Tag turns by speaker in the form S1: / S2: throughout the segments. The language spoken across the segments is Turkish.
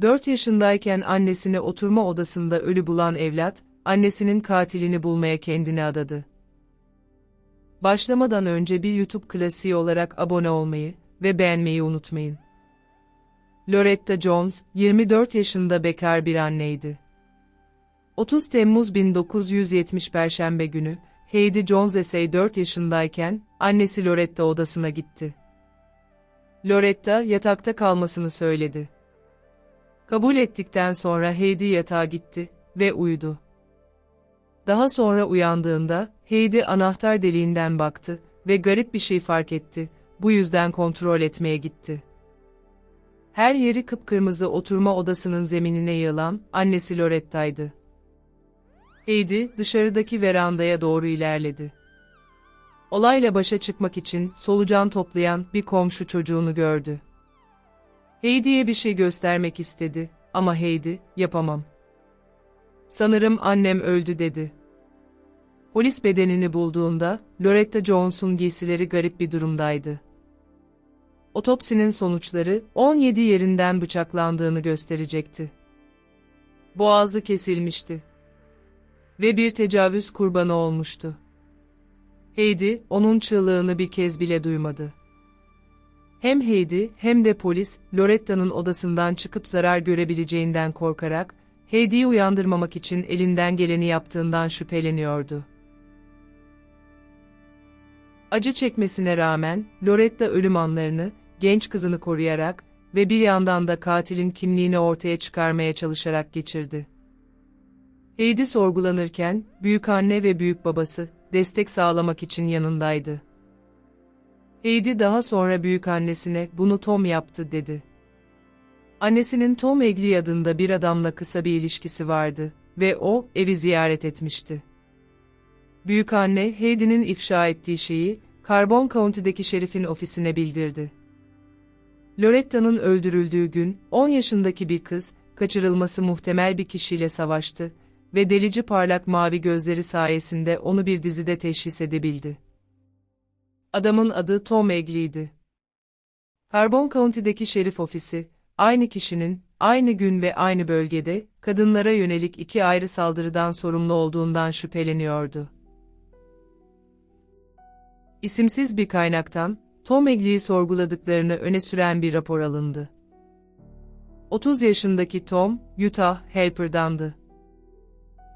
S1: 4 yaşındayken annesini oturma odasında ölü bulan evlat, annesinin katilini bulmaya kendini adadı. Başlamadan önce bir YouTube klasiği olarak abone olmayı ve beğenmeyi unutmayın. Loretta Jones, 24 yaşında bekar bir anneydi. 30 Temmuz 1970 Perşembe günü, Heidi Jones Esey 4 yaşındayken, annesi Loretta odasına gitti. Loretta, yatakta kalmasını söyledi. Kabul ettikten sonra Heidi yatağa gitti ve uyudu. Daha sonra uyandığında, Heidi anahtar deliğinden baktı ve garip bir şey fark etti, bu yüzden kontrol etmeye gitti. Her yeri kıpkırmızı oturma odasının zeminine yığılan, annesi Loretta'ydı. Heidi, dışarıdaki verandaya doğru ilerledi. Olayla başa çıkmak için solucan toplayan bir komşu çocuğunu gördü. Heidi'ye bir şey göstermek istedi ama Heidi, yapamam. Sanırım annem öldü dedi. Polis bedenini bulduğunda, Loretta Jones'un giysileri garip bir durumdaydı. Otopsinin sonuçları, 17 yerinden bıçaklandığını gösterecekti. Boğazı kesilmişti. Ve bir tecavüz kurbanı olmuştu. Heidi, onun çığlığını bir kez bile duymadı. Hem Heidi hem de polis, Loretta'nın odasından çıkıp zarar görebileceğinden korkarak, Heidi'yi uyandırmamak için elinden geleni yaptığından şüpheleniyordu. Acı çekmesine rağmen, Loretta ölüm anlarını, genç kızını koruyarak ve bir yandan da katilin kimliğini ortaya çıkarmaya çalışarak geçirdi. Heidi sorgulanırken, büyük anne ve büyük babası, destek sağlamak için yanındaydı. Heidi daha sonra büyük annesine bunu Tom yaptı dedi. Annesinin Tom Egli adında bir adamla kısa bir ilişkisi vardı ve o evi ziyaret etmişti. Büyük anne Heidi'nin ifşa ettiği şeyi Carbon County'deki şerifin ofisine bildirdi. Loretta'nın öldürüldüğü gün 10 yaşındaki bir kız kaçırılması muhtemel bir kişiyle savaştı ve delici parlak mavi gözleri sayesinde onu bir dizide teşhis edebildi. Adamın adı Tom Egley'di. Carbon County'deki şerif ofisi, aynı kişinin, aynı gün ve aynı bölgede, kadınlara yönelik iki ayrı saldırıdan sorumlu olduğundan şüpheleniyordu. İsimsiz bir kaynaktan, Tom Egley'i sorguladıklarını öne süren bir rapor alındı. 30 yaşındaki Tom, Utah, Helper'dandı.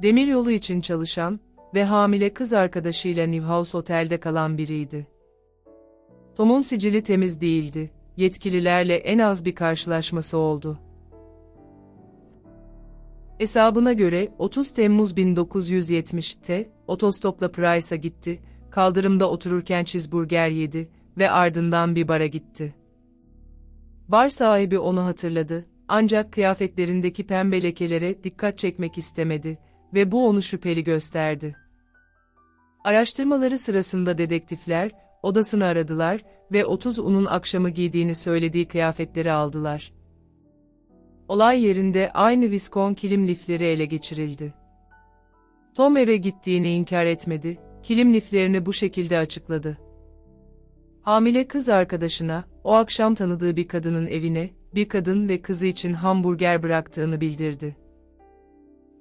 S1: Demiryolu için çalışan ve hamile kız arkadaşıyla Newhouse Otel'de kalan biriydi. Tom'un sicili temiz değildi, yetkililerle en az bir karşılaşması oldu. Hesabına göre 30 Temmuz 1970'te otostopla Price'a gitti, kaldırımda otururken cheeseburger yedi ve ardından bir bara gitti. Bar sahibi onu hatırladı, ancak kıyafetlerindeki pembe lekelere dikkat çekmek istemedi ve bu onu şüpheli gösterdi. Araştırmaları sırasında dedektifler, odasını aradılar ve 30 unun akşamı giydiğini söylediği kıyafetleri aldılar. Olay yerinde aynı viskon kilim lifleri ele geçirildi. Tom eve gittiğini inkar etmedi, kilim liflerini bu şekilde açıkladı. Hamile kız arkadaşına, o akşam tanıdığı bir kadının evine, bir kadın ve kızı için hamburger bıraktığını bildirdi.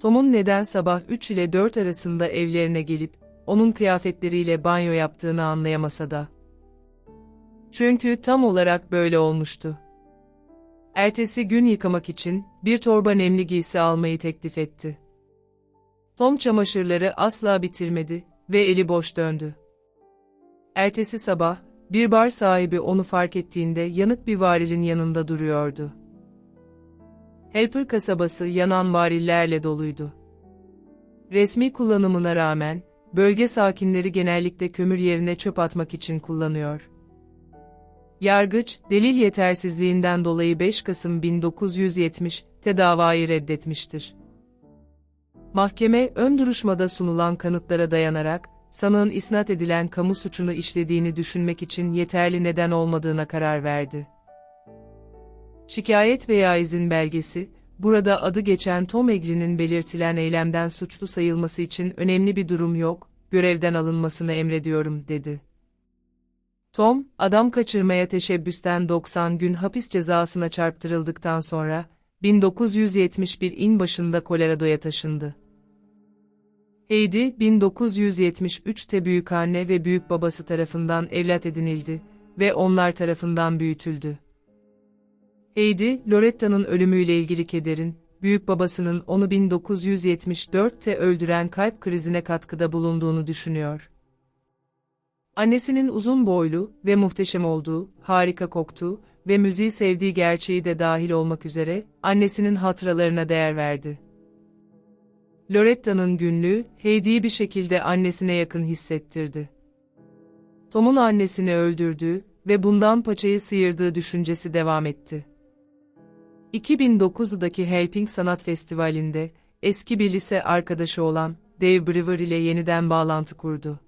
S1: Tom'un neden sabah 3 ile 4 arasında evlerine gelip, onun kıyafetleriyle banyo yaptığını anlayamasa da. Çünkü tam olarak böyle olmuştu. Ertesi gün yıkamak için bir torba nemli giysi almayı teklif etti. Tom çamaşırları asla bitirmedi ve eli boş döndü. Ertesi sabah, bir bar sahibi onu fark ettiğinde yanık bir varilin yanında duruyordu. Helper kasabası yanan varillerle doluydu. Resmi kullanımına rağmen, bölge sakinleri genellikle kömür yerine çöp atmak için kullanıyor. Yargıç, delil yetersizliğinden dolayı 5 Kasım 1970'te davayı reddetmiştir. Mahkeme, ön duruşmada sunulan kanıtlara dayanarak, sanığın isnat edilen kamu suçunu işlediğini düşünmek için yeterli neden olmadığına karar verdi. Şikayet veya izin belgesi, burada adı geçen Tom Egley'nin belirtilen eylemden suçlu sayılması için önemli bir durum yok, görevden alınmasını emrediyorum, dedi. Tom, adam kaçırmaya teşebbüsten 90 gün hapis cezasına çarptırıldıktan sonra, 1971 in başında Colorado'ya taşındı. Heidi, 1973'te büyükanne ve büyük babası tarafından evlat edinildi ve onlar tarafından büyütüldü. Heidi, Loretta'nın ölümüyle ilgili kederin, büyük babasının onu 1974'te öldüren kalp krizine katkıda bulunduğunu düşünüyor. Annesinin uzun boylu ve muhteşem olduğu, harika koktuğu ve müziği sevdiği gerçeği de dahil olmak üzere, annesinin hatıralarına değer verdi. Loretta'nın günlüğü, Heidi'yi bir şekilde annesine yakın hissettirdi. Tom'un annesini öldürdüğü ve bundan paçayı sıyırdığı düşüncesi devam etti. 2009'daki Helping Sanat Festivali'nde, eski bir lise arkadaşı olan Dave Brewer ile yeniden bağlantı kurdu.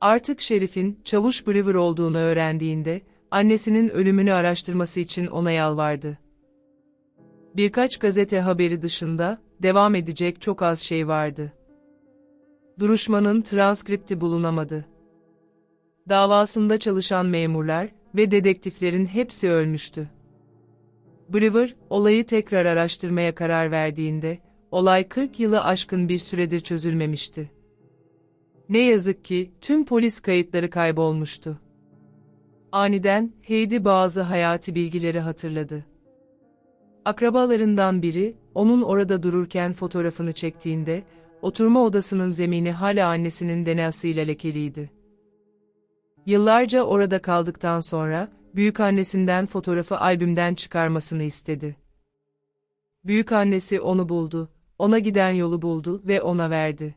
S1: Artık Şerif'in Çavuş Brewer olduğunu öğrendiğinde, annesinin ölümünü araştırması için ona yalvardı. Birkaç gazete haberi dışında, devam edecek çok az şey vardı. Duruşmanın transkripti bulunamadı. Davasında çalışan memurlar ve dedektiflerin hepsi ölmüştü. Brewer, olayı tekrar araştırmaya karar verdiğinde, olay 40 yılı aşkın bir süredir çözülmemişti. Ne yazık ki, tüm polis kayıtları kaybolmuştu. Aniden, Heidi bazı hayati bilgileri hatırladı. Akrabalarından biri, onun orada dururken fotoğrafını çektiğinde, oturma odasının zemini hala annesinin DNA'sıyla lekeliydi. Yıllarca orada kaldıktan sonra, büyükannesinden fotoğrafı albümden çıkarmasını istedi. Büyükannesi onu buldu, ona giden yolu buldu ve ona verdi.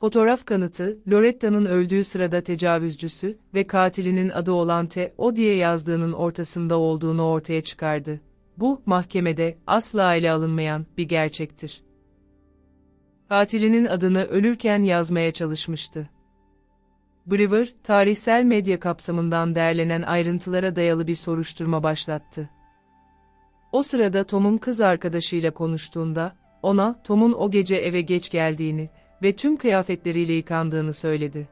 S1: Fotoğraf kanıtı, Loretta'nın öldüğü sırada tecavüzcüsü ve katilinin adı olan T. O diye yazdığının ortasında olduğunu ortaya çıkardı. Bu, mahkemede asla ele alınmayan bir gerçektir. Katilinin adını ölürken yazmaya çalışmıştı. Brewer, tarihsel medya kapsamından derlenen ayrıntılara dayalı bir soruşturma başlattı. O sırada Tom'un kız arkadaşıyla konuştuğunda, ona Tom'un o gece eve geç geldiğini ve tüm kıyafetleriyle yıkandığını söyledi.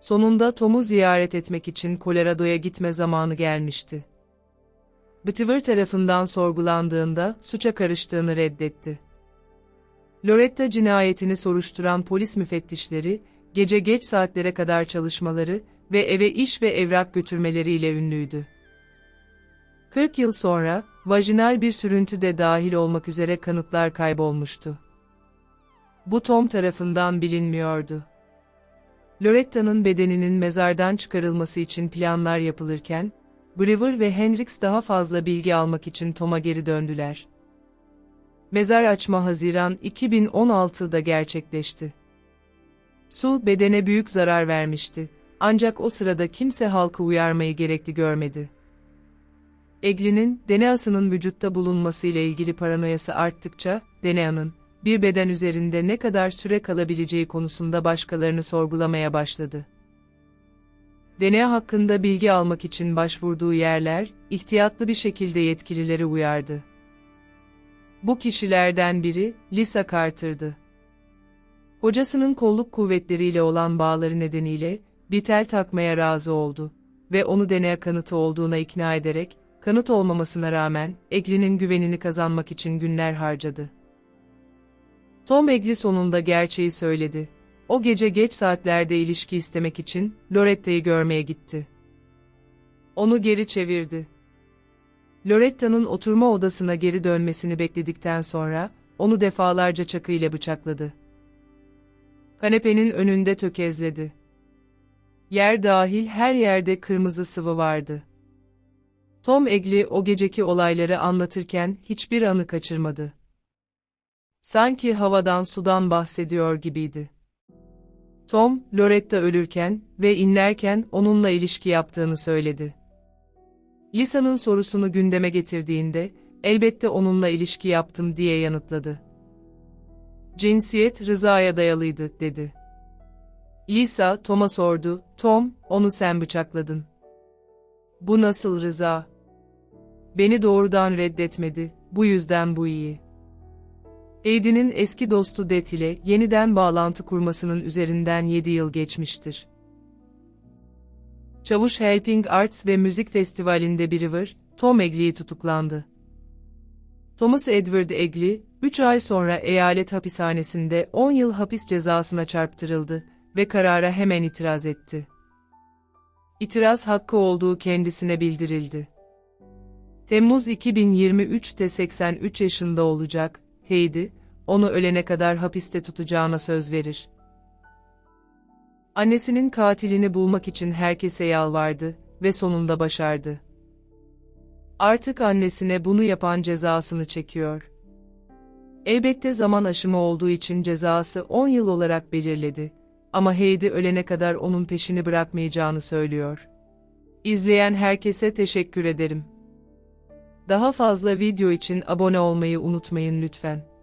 S1: Sonunda Tom'u ziyaret etmek için Colorado'ya gitme zamanı gelmişti. Bıtıvır tarafından sorgulandığında suça karıştığını reddetti. Loretta cinayetini soruşturan polis müfettişleri, gece geç saatlere kadar çalışmaları ve eve iş ve evrak götürmeleriyle ünlüydü. 40 yıl sonra, vajinal bir sürüntü de dahil olmak üzere kanıtlar kaybolmuştu. Bu Tom tarafından bilinmiyordu. Loretta'nın bedeninin mezardan çıkarılması için planlar yapılırken, Brewer ve Hendrix daha fazla bilgi almak için Tom'a geri döndüler. Mezar açma Haziran 2016'da gerçekleşti. Su bedene büyük zarar vermişti, ancak o sırada kimse halkı uyarmayı gerekli görmedi. Egli'nin, DNA'sının vücutta bulunması ile ilgili paranoyası arttıkça, DNA'nın, bir beden üzerinde ne kadar süre kalabileceği konusunda başkalarını sorgulamaya başladı. DNA hakkında bilgi almak için başvurduğu yerler, ihtiyatlı bir şekilde yetkilileri uyardı. Bu kişilerden biri, Lisa Carter'dı. Hocasının kolluk kuvvetleriyle olan bağları nedeniyle, bir tel takmaya razı oldu ve onu DNA kanıtı olduğuna ikna ederek, kanıt olmamasına rağmen, Egli'nin güvenini kazanmak için günler harcadı. Tom Egli sonunda gerçeği söyledi. O gece geç saatlerde ilişki istemek için Loretta'yı görmeye gitti. Onu geri çevirdi. Loretta'nın oturma odasına geri dönmesini bekledikten sonra, onu defalarca çakıyla bıçakladı. Kanepenin önünde tökezledi. Yer dahil her yerde kırmızı sıvı vardı. Tom Egli o geceki olayları anlatırken hiçbir anı kaçırmadı. Sanki havadan sudan bahsediyor gibiydi. Tom, Loretta ölürken ve inlerken onunla ilişki yaptığını söyledi. Lisa'nın sorusunu gündeme getirdiğinde, elbette onunla ilişki yaptım diye yanıtladı. Cinsiyet rızaya dayalıydı, dedi. Lisa, Tom'a sordu, Tom, onu sen bıçakladın. Bu nasıl rıza? Beni doğrudan reddetmedi, bu yüzden bu iyi. Aiden'in eski dostu Det ile yeniden bağlantı kurmasının üzerinden 7 yıl geçmiştir. Çavuş Helping Arts ve Müzik Festivali'nde bir River, Tom Egley tutuklandı. Thomas Edward Egley, 3 ay sonra eyalet hapishanesinde 10 yıl hapis cezasına çarptırıldı ve karara hemen itiraz etti. İtiraz hakkı olduğu kendisine bildirildi. Temmuz 2023'te 83 yaşında olacak, Heidi, onu ölene kadar hapiste tutacağına söz verir. Annesinin katilini bulmak için herkese yalvardı ve sonunda başardı. Artık annesine bunu yapan cezasını çekiyor. Elbette zaman aşımı olduğu için cezası 10 yıl olarak belirledi. Ama Heidi ölene kadar onun peşini bırakmayacağını söylüyor. İzleyen herkese teşekkür ederim. Daha fazla video için abone olmayı unutmayın lütfen.